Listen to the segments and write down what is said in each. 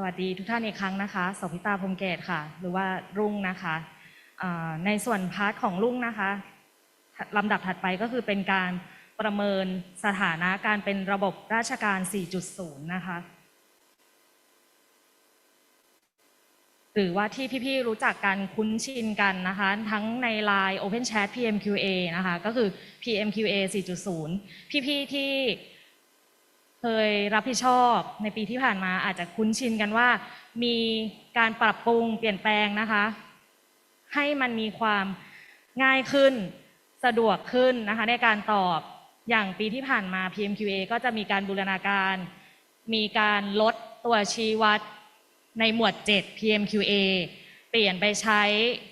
สวัสดีทุกท่านอีกครั้งนะคะโสภิตาพรมเกตค่ะ หรือว่ารุ่งนะคะในส่วนพาร์ทของรุ่งนะคะลำดับถัดไปก็คือเป็นการประเมินสถานะการเป็นระบบราชการ 4.0 นะคะ หรือว่าที่พี่ๆรู้จักกันคุ้นชินกันนะคะ ทั้งใน Line Open Chat PMQA นะคะ ก็คือ PMQA 4.0 พี่ๆที่ เคยรับผิดชอบในปีที่ผ่านมาอาจจะคุ้นชินกันว่า มีการปรับปรุงเปลี่ยนแปลงนะคะ ให้มันมีความง่ายขึ้นสะดวกขึ้นนะคะ ในการตอบอย่างปีที่ผ่านมา PMQA ก็จะมีการบูรณาการ มีการลดตัวชี้วัดในหมวด 7 PMQA เปลี่ยนไปใช้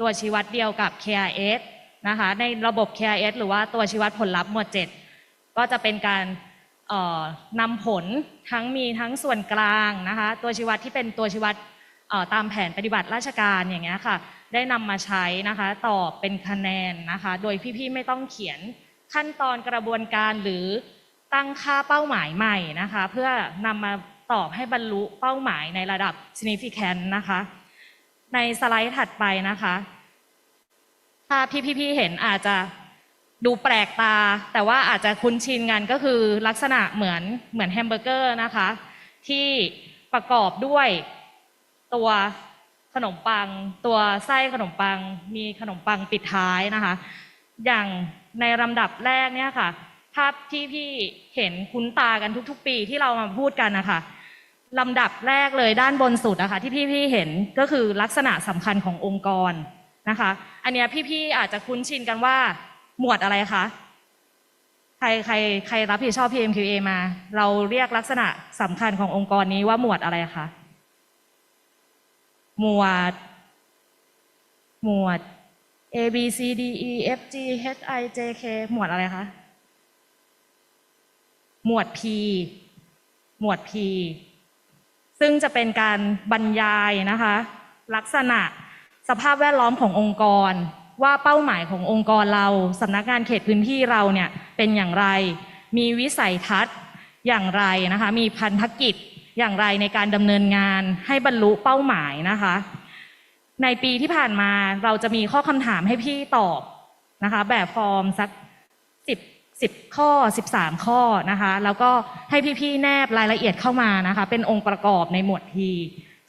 ตัวชี้วัดเดียวกับ KRS นะคะ ในระบบ KRS หรือว่าตัวชี้วัดผลลัพธ์หมวด 7 ก็จะเป็นการ นำผลทั้งมีทั้งส่วนกลางนะคะตัวชี้วัดที่เป็นตัวชี้วัดตามแผนปฏิบัติราชการอย่างเงี้ยค่ะ ได้นำมาใช้นะคะตอบเป็นคะแนนนะคะ โดยพี่ๆไม่ต้องเขียนขั้นตอนกระบวนการหรือตั้งค่าเป้าหมายใหม่นะคะ เพื่อนำมาตอบให้บรรลุเป้าหมายในระดับ significant นะคะ ในสไลด์ถัดไปนะคะภาพี่ๆเห็นอาจจะ ดูแปลกตา แต่ว่าอาจจะคุ้นชินกันก็คือลักษณะเหมือนเหมือนแฮมเบอร์เกอร์นะคะ ที่ประกอบด้วยตัวขนมปัง ตัวไส้ขนมปัง มีขนมปังปิดท้ายนะคะ อย่างในลำดับแรกเนี่ยค่ะ ภาพที่พี่เห็นคุ้นตากันทุก ๆ ปีที่เรามาพูดกันนะคะลำดับแรกเลยด้านบนสุดนะคะที่พี่ๆเห็นก็คือลักษณะสำคัญขององค์กรนะคะ อันนี้พี่ๆอาจจะคุ้นชินกันว่า หมวดอะไรคะ ใครใครใครรับผิดชอบ PMQA มา เราเรียกลักษณะสำคัญขององค์กรนี้ว่าหมวดอะไรคะ หมวด หมวด A B C D E F G H I J K หมวดอะไรคะ หมวด P หมวด P ซึ่งจะเป็นการบรรยายนะคะ ลักษณะสภาพแวดล้อมขององค์กร ว่าเป้าหมายขององค์กรเราสำนักงานเขตพื้นที่เราเนี่ยเป็นอย่างไร มีวิสัยทัศน์อย่างไรนะคะ มีพันธกิจอย่างไรในการดำเนินงานให้บรรลุเป้าหมายนะคะ ในปีที่ผ่านมาเราจะมีข้อคำถามให้พี่ตอบนะคะ แบบฟอร์มสักสิบสิบข้อสิบสามข้อนะคะ แล้วก็ให้พี่ๆแนบรายละเอียดเข้ามานะคะ เป็นองค์ประกอบในหมวดที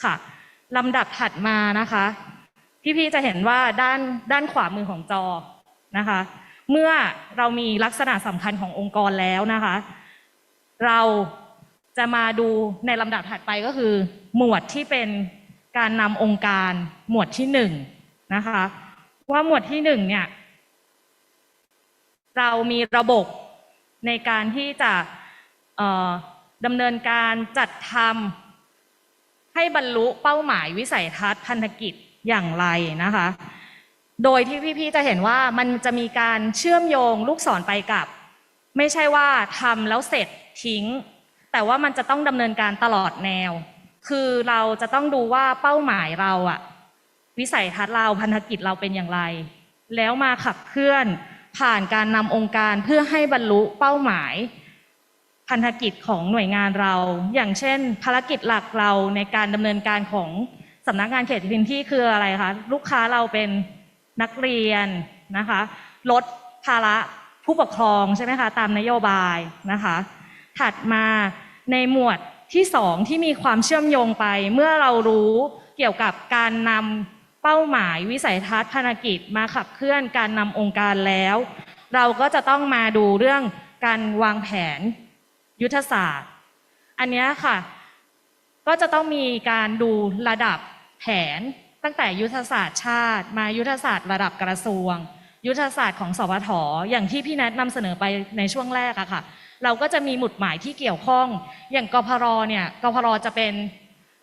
ค่ะลำดับถัดมานะคะ พี่ๆจะเห็นว่าด้านด้านขวามือของจอนะคะ เมื่อเรามีลักษณะสำคัญขององค์กรแล้วนะคะ เราจะมาดูในลำดับถัดไปก็คือ หมวดที่เป็นการนำองค์การหมวดที่หนึ่งนะคะ ว่าหมวดที่หนึ่งเนี่ยเรามีระบบในการที่จะดำเนินการจัดทำให้บรรลุเป้าหมายวิสัยทัศน์พันธกิจ อย่างไรนะคะ โดยที่พี่ๆจะเห็นว่ามันจะมีการเชื่อมโยงลูกศรไปกับ ไม่ใช่ว่าทำแล้วเสร็จทิ้ง แต่ว่ามันจะต้องดำเนินการตลอดแนว คือเราจะต้องดูว่าเป้าหมายเราอะวิสัยทัศน์เราพันธกิจเราเป็นอย่างไร แล้วมาขับเคลื่อนผ่านการนำองค์การเพื่อให้บรรลุเป้าหมายพันธกิจของหน่วยงานเรา อย่างเช่น ภารกิจหลักเราในการดำเนินการของ สำนักงานเขตพื้นที่คืออะไรคะลูกค้าเราเป็นนักเรียนนะคะ ลดภาระผู้ปกครองใช่ไหมคะตามนโยบายนะคะ ถัดมาในหมวดที่สองที่มีความเชื่อมโยงไป เมื่อเรารู้เกี่ยวกับการนำเป้าหมายวิสัยทัศน์ภารกิจมาขับเคลื่อนการนำองค์การแล้ว เราก็จะต้องมาดูเรื่องการวางแผนยุทธศาสตร์ อันนี้ค่ะ ก็จะต้องมีการดูระดับ แผนตั้งแต่ยุทธศาสตร์ชาติ มายุทธศาสตร์ระดับกระทรวง ยุทธศาสตร์ของสวทอย่างที่พี่แนทนำเสนอไปในช่วงแรกอะค่ะ เราก็จะมีหมุดหมายที่เกี่ยวข้อง อย่างกพรเนี่ยกพรจะเป็น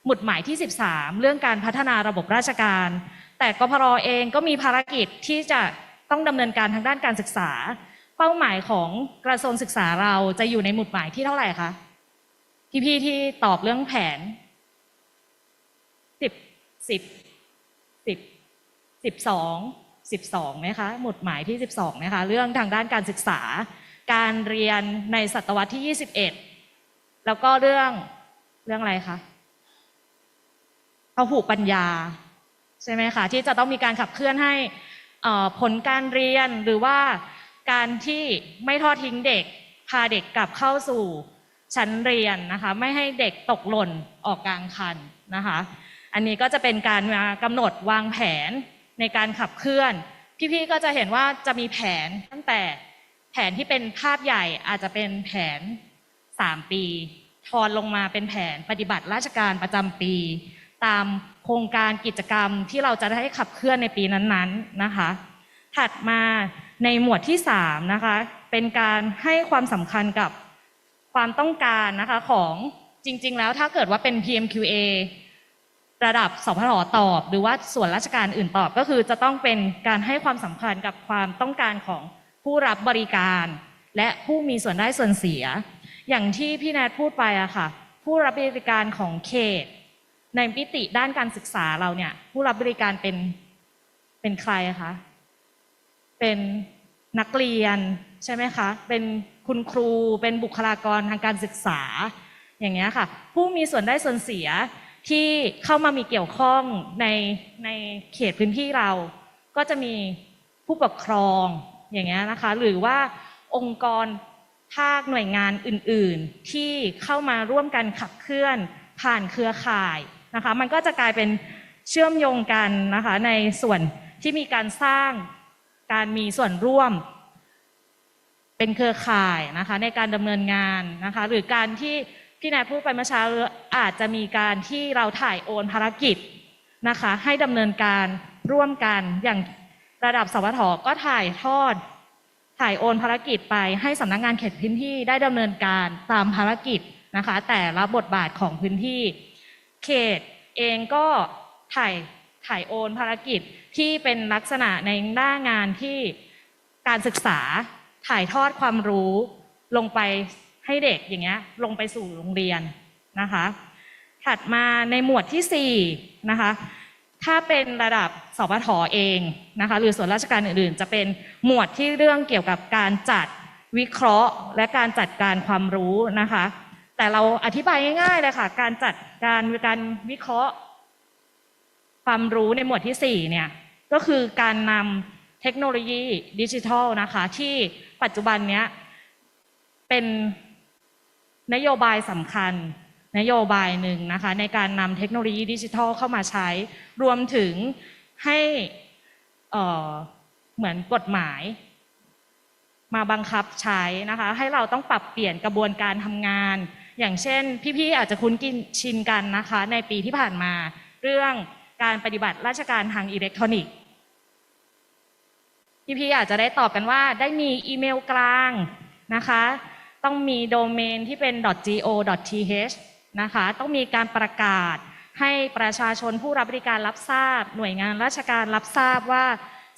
หมุดหมายที่ 13 เรื่องการพัฒนาระบบราชการ แต่กพรเองก็มีภารกิจที่จะต้องดำเนินการทางด้านการศึกษา เป้าหมายของกระทรวงศึกษาเราจะอยู่ในหมุดหมายที่เท่าไหร่คะพี่ๆที่ตอบเรื่องแผน สิบสิบสิบสองสิบสองไหมคะหมุดหมายที่สิบสองไหมคะเรื่องทางด้านการศึกษา การเรียนในศตวรรษที่ยี่สิบเอ็ดแล้วก็เรื่องเรื่องอะไรคะพหุปัญญาใช่ไหมคะที่จะต้องมีการขับเคลื่อนให้อ่อผลการเรียนหรือว่าการที่ไม่ทอดทิ้งเด็ก พาเด็กกลับเข้าสู่ชั้นเรียนนะคะ ไม่ให้เด็กตกหล่นออกกลางคันนะคะ อันนี้ก็จะเป็นการมากำหนดวางแผนในการขับเคลื่อน พี่ๆก็จะเห็นว่าจะมีแผนตั้งแต่แผนที่เป็นภาพใหญ่อาจจะเป็นแผน 3 ปีทอนลงมาเป็นแผนปฏิบัติราชการประจำปี ตามโครงการกิจกรรมที่เราจะได้ขับเคลื่อนในปีนั้นๆนะคะ ถัดมาในหมวดที่3นะคะเป็นการให้ความสำคัญกับความต้องการนะคะของจริง ๆ แล้วถ้าเกิดว่าเป็น PMQA ระดับสพทตอบ หรือว่าส่วนราชการอื่นตอบก็คือจะต้องเป็นการให้ความสำคัญกับความต้องการของผู้รับบริการ และผู้มีส่วนได้ส่วนเสีย อย่างที่พี่แนทพูดไปอะค่ะ ผู้รับบริการของเขต ในมิติด้านการศึกษาเราเนี่ย ผู้รับบริการเป็นเป็นใครอะคะเป็นนักเรียนใช่ไหมคะ เป็นคุณครูเป็นบุคลากรทางการศึกษาอย่างเงี้ยค่ะ ผู้มีส่วนได้ส่วนเสีย ที่เข้ามามีเกี่ยวข้องในในเขตพื้นที่เรา ก็จะมีผู้ปกครองอย่างเงี้ยนะคะ หรือว่าองค์กรภาคหน่วยงานอื่นๆ ที่เข้ามาร่วมกันขับเคลื่อนผ่านเครือข่ายนะคะ มันก็จะกลายเป็นเชื่อมโยงกันนะคะในส่วนที่มีการสร้างการมีส่วนร่วม เป็นเครือข่ายนะคะในการดำเนินงานนะคะ หรือการที่ พี่นายพูดไปเมื่อเช้าอาจจะมีการที่เราถ่ายโอนภารกิจนะคะ ให้ดำเนินการร่วมกันอย่างระดับสวทก็ถ่ายทอด ถ่ายโอนภารกิจไปให้สำนักงานเขตพื้นที่ได้ดำเนินการตามภารกิจนะคะ แต่ละบทบาทของพื้นที่ เขตเองก็ถ่ายถ่ายโอนภารกิจที่เป็นลักษณะในหน้างานที่การศึกษาถ่ายทอดความรู้ลงไป ให้เด็กอย่างเงี้ยลงไปสู่โรงเรียนนะคะ ถัดมาในหมวดที่สี่นะคะถ้าเป็นระดับสปทเองนะคะหรือส่วนราชการอื่นๆ จะเป็นหมวดที่เรื่องเกี่ยวกับการจัดวิเคราะห์ และการจัดการความรู้นะคะ แต่เราอธิบายง่ายๆเลยค่ะ การจัดการการวิเคราะห์ ความรู้ในหมวดที่สี่เนี่ยก็คือการนำเทคโนโลยีดิจิทัลนะคะ ที่ปัจจุบันเนี้ยเป็น นโยบายสำคัญ นโยบายหนึ่งนะคะในการนำเทคโนโลยีดิจิทัลเข้ามาใช้ รวมถึงให้เหมือนกฎหมาย มาบังคับใช้นะคะ ให้เราต้องปรับเปลี่ยนกระบวนการทำงาน อย่างเช่น พี่ๆอาจจะคุ้นกินชินกันนะคะ ในปีที่ผ่านมา เรื่องการปฏิบัติราชการทางอิเล็กทรอนิกส์พี่ๆอาจจะได้ตอบกันว่าได้มีอีเมลกลางนะคะ ต้องมีโดเมนที่เป็น .go.th นะคะ ต้องมีการประกาศให้ประชาชนผู้รับบริการรับทราบ หน่วยงานราชการรับทราบว่า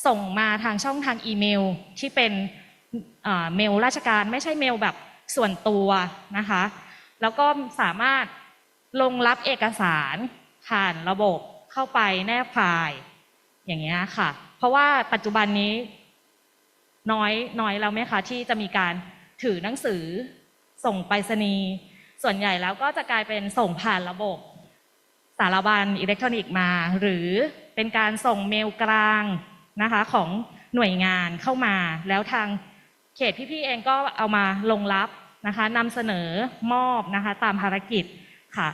ส่งมาทางช่องทางอีเมลที่เป็นเอ่อเมลราชการไม่ใช่เมลแบบส่วนตัวนะคะ แล้วก็สามารถลงรับเอกสารผ่านระบบเข้าไปแนบไฟล์อย่างเงี้ยค่ะ เพราะว่าปัจจุบันนี้น้อยน้อยแล้วไหมคะที่จะมีการ ถือหนังสือ ส่งไปรษณีย์ส่วนใหญ่แล้วก็จะกลายเป็นส่งผ่านระบบ สารบัญอิเล็กทรอนิกส์มา หรือเป็นการส่งเมลกลางนะคะของหน่วยงานเข้ามา แล้วทางเขตพี่ๆเองก็เอามาลงรับนะคะนำเสนอมอบนะคะตามภารกิจค่ะ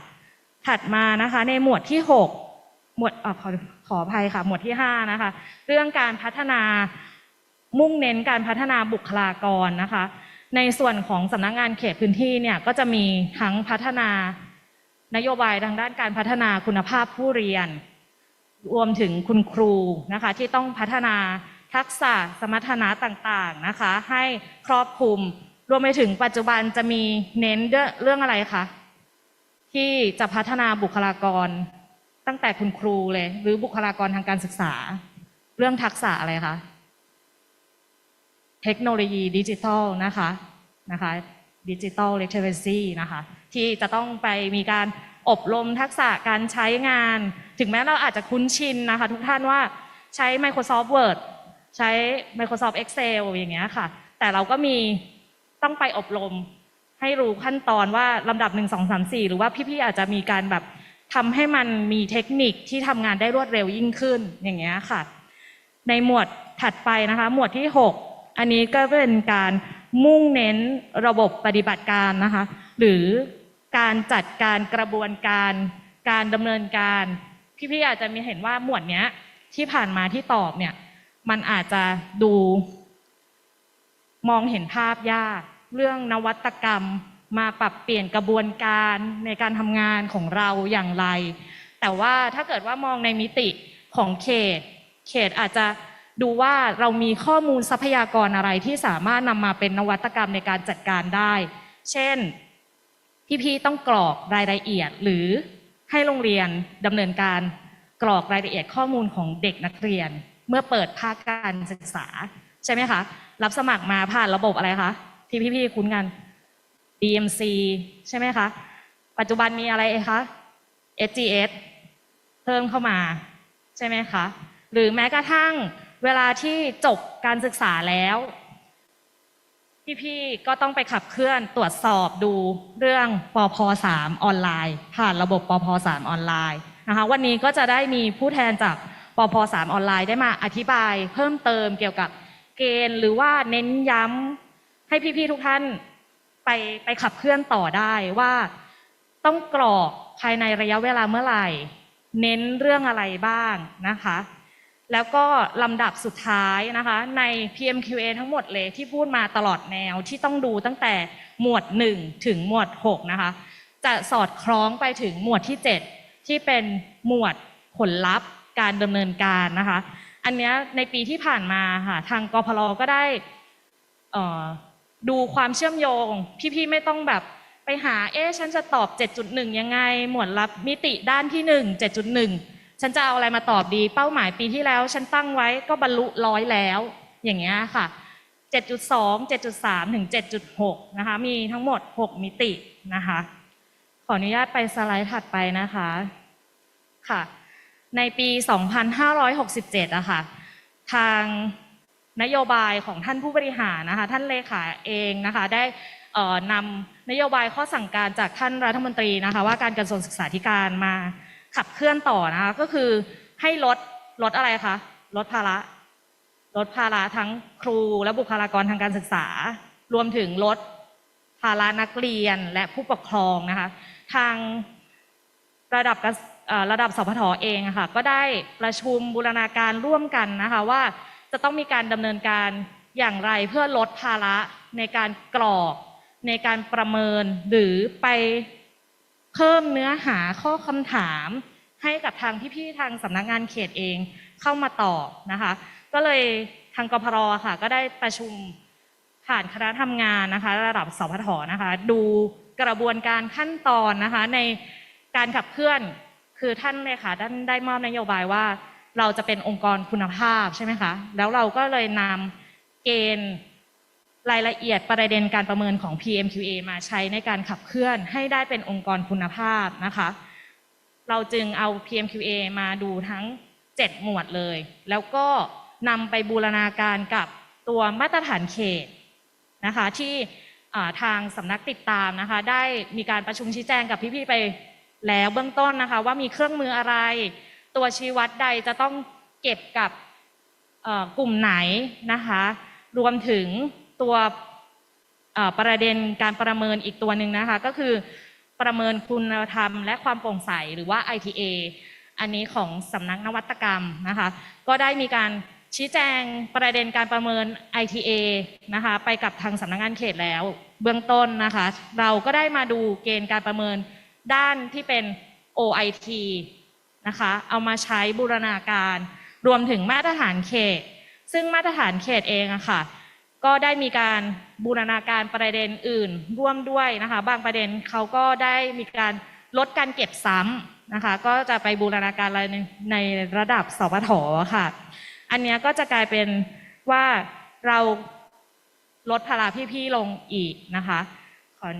ถัดมานะคะในหมวดที่ 6 หมวดอขอขออภัยค่ะ หมวดที่ 5 นะคะ เรื่องการพัฒนามุ่งเน้นการพัฒนาบุคลากรนะคะ ในส่วนของสำนักงานเขตพื้นที่เนี่ยก็จะมีทั้งพัฒนานโยบายทางด้านการพัฒนาคุณภาพผู้เรียน รวมถึงคุณครูนะคะที่ต้องพัฒนาทักษะสมรรถนะต่างๆนะคะให้ครอบคลุม รวมไปถึงปัจจุบันจะมีเน้นเรื่องอะไรคะที่จะพัฒนาบุคลากรตั้งแต่คุณครูเลย หรือบุคลากรทางการศึกษา เรื่องทักษะอะไรคะ เทคโนโลยีดิจิทัลนะคะนะคะดิจิทัลเล t เ r ซีนะคะที่จะต้องไปมีการอบรมทักษะการใช้งาน ถึงแม้เราอาจจะคุ้นชินนะคะทุกท่านว่าใช้ Microsoft Word ใช้ Microsoft Excel อย่างเงี้ยค่ะ แต่เราก็มีต้องไปอบรมให้รู้ขั้นตอนว่าลำดับหนึ่งสองสามสี่หรือว่าพี่ๆอาจจะมีการแบบทำให้มันมีเทคนิคที่ทำงานได้รวดเร็วยิ่งขึ้นอย่างเงี้ยค่ะ ในหมวดถัดไปนะคะ หมวดที่ 6 อันนี้ก็เป็นการมุ่งเน้นระบบปฏิบัติการนะคะ หรือการจัดการกระบวนการ การดำเนินการ พี่ๆอาจจะมีเห็นว่าหมวดเนี้ย ที่ผ่านมาที่ตอบเนี่ย มันอาจจะดู มองเห็นภาพยาก เรื่องนวัตกรรมมาปรับเปลี่ยนกระบวนการในการทำงานของเราอย่างไร แต่ว่าถ้าเกิดว่ามองในมิติของเขต เขตอาจจะ ดูว่าเรามีข้อมูลทรัพยากรอะไรที่สามารถนำมาเป็นนวัตกรรมในการจัดการได้ เช่น พี่ๆต้องกรอกรายละเอียด หรือให้โรงเรียนดำเนินการกรอกรายละเอียดข้อมูลของเด็กนักเรียน เมื่อเปิดภาคการศึกษา ใช่ไหมคะ รับสมัครมาผ่านระบบอะไรคะ ที่พี่ๆคุ้นกัน DMC ใช่ไหมคะ ปัจจุบันมีอะไรคะ SGS เพิ่มเข้ามา ใช่ไหมคะ หรือแม้กระทั่ง เวลาที่จบการศึกษาแล้วพี่ๆก็ต้องไปขับเคลื่อนตรวจสอบดูเรื่องปอพ3ออนไลน์ ผ่านระบบปอพ3ออนไลน์นะคะวันนี้ก็จะได้มีผู้แทนจากปอพ3ออนไลน์ได้มาอธิบายเพิ่มเติมเกี่ยวกับเกณฑ์หรือว่าเน้นย้ำให้พี่ๆทุกท่านไปไปขับเคลื่อนต่อได้ว่าต้องกรอกภายในระยะเวลาเมื่อไหร่ เน้นเรื่องอะไรบ้างนะคะ แล้วก็ลำดับสุดท้ายนะคะ ใน PMQA ทั้งหมดเลยที่พูดมาตลอดแนวที่ต้องดูตั้งแต่หมวด 1 ถึงหมวด 6 นะคะ จะสอดคล้องไปถึงหมวดที่ 7 ที่เป็นหมวดผลลัพธ์การดำเนินการนะคะ อันนี้ในปีที่ผ่านมาค่ะทางกพลก็ได้ดูความเชื่อมโยง พี่ๆไม่ต้องแบบไปหาเอ๊ะฉันจะตอบ 7.1 ยังไง หมวดลับมิติด้านที่ 1 7.1 ฉันจะเอาอะไรมาตอบดี เป้าหมายปีที่แล้ว ฉันตั้งไว้ก็บรรลุร้อยแล้ว อย่างเงี้ยค่ะ 7.2 7.3 ถึง 7.6 นะคะ มีทั้งหมด 6 มิตินะคะ ขออนุญาตไปสไลด์ถัดไปนะคะค่ะ ในปี 2567อะค่ะ ทางนโยบายของท่านผู้บริหารนะคะ ท่านเลขาเองนะคะ ได้นำนโยบายข้อสั่งการจากท่านรัฐมนตรีนะคะ ว่าการกระทรวงศึกษาธิการมา ขับเคลื่อนต่อนะคะก็คือให้ลดลดอะไรคะลดภาระลดภาระทั้งครูและบุคลากรทางการศึกษา รวมถึงลดภาระนักเรียนและผู้ปกครองนะคะ ทางระดับระระดับสพทเองะค่ะก็ได้ประชุมบูรณาการร่วมกันนะคะว่าจะต้องมีการดำเนินการอย่างไรเพื่อลดภาระในการกรอกในการประเมินหรือไป เพิ่มเนื้อหาข้อคำถามให้กับทางพี่ๆทางสำนักงานเขตเองเข้ามาตอบนะคะ ก็เลยทางกพรค่ะ ก็ได้ประชุมผ่านคณะทำงานนะคะ ระดับสพทนะคะ ดูกระบวนการขั้นตอนนะคะ ในการขับเคลื่อนคือท่านเลยค่ะท่านได้มอบนโยบายว่า เราจะเป็นองค์กรคุณภาพใช่ไหมคะ แล้วเราก็เลยนำเกณฑ์ รายละเอียดประเด็นการประเมินของ PMQA มาใช้ในการขับเคลื่อนให้ได้เป็นองค์กรคุณภาพนะคะ เราจึงเอา PMQA มาดูทั้ง 7 หมวดเลย แล้วก็นำไปบูรณาการกับตัวมาตรฐานเขตนะคะที่ทางสำนักติดตามนะคะ ได้มีการประชุมชี้แจงกับพี่ๆไปแล้วเบื้องต้นนะคะ ว่ามีเครื่องมืออะไร ตัวชี้วัดใดจะต้องเก็บกับกลุ่มไหนนะคะ รวมถึง ตัวประเด็นการประเมินอีกตัวหนึ่งนะคะ ก็คือประเมินคุณธรรมและความโปร่งใสหรือว่า ITA อันนี้ของสำนักนวัตกรรมนะคะ ก็ได้มีการชี้แจงประเด็นการประเมิน ITA นะคะไปกับทางสำนักงานเขตแล้ว เบื้องต้นนะคะ เราก็ได้มาดูเกณฑ์การประเมินด้านที่เป็น OIT นะคะเอามาใช้บูรณาการ รวมถึงมาตรฐานเขต ซึ่งมาตรฐานเขตเองอะค่ะ ก็ได้มีการบูรณาการประเด็นอื่น ร่วมด้วยนะคะ บางประเด็นเขาก็ได้มีการลดการเก็บซ้ำนะคะ ก็จะไปบูรณาการในในระดับสปทค่ะ อันเนี้ยก็จะกลายเป็นว่าเราลดภาระพี่ๆลงอีกนะคะ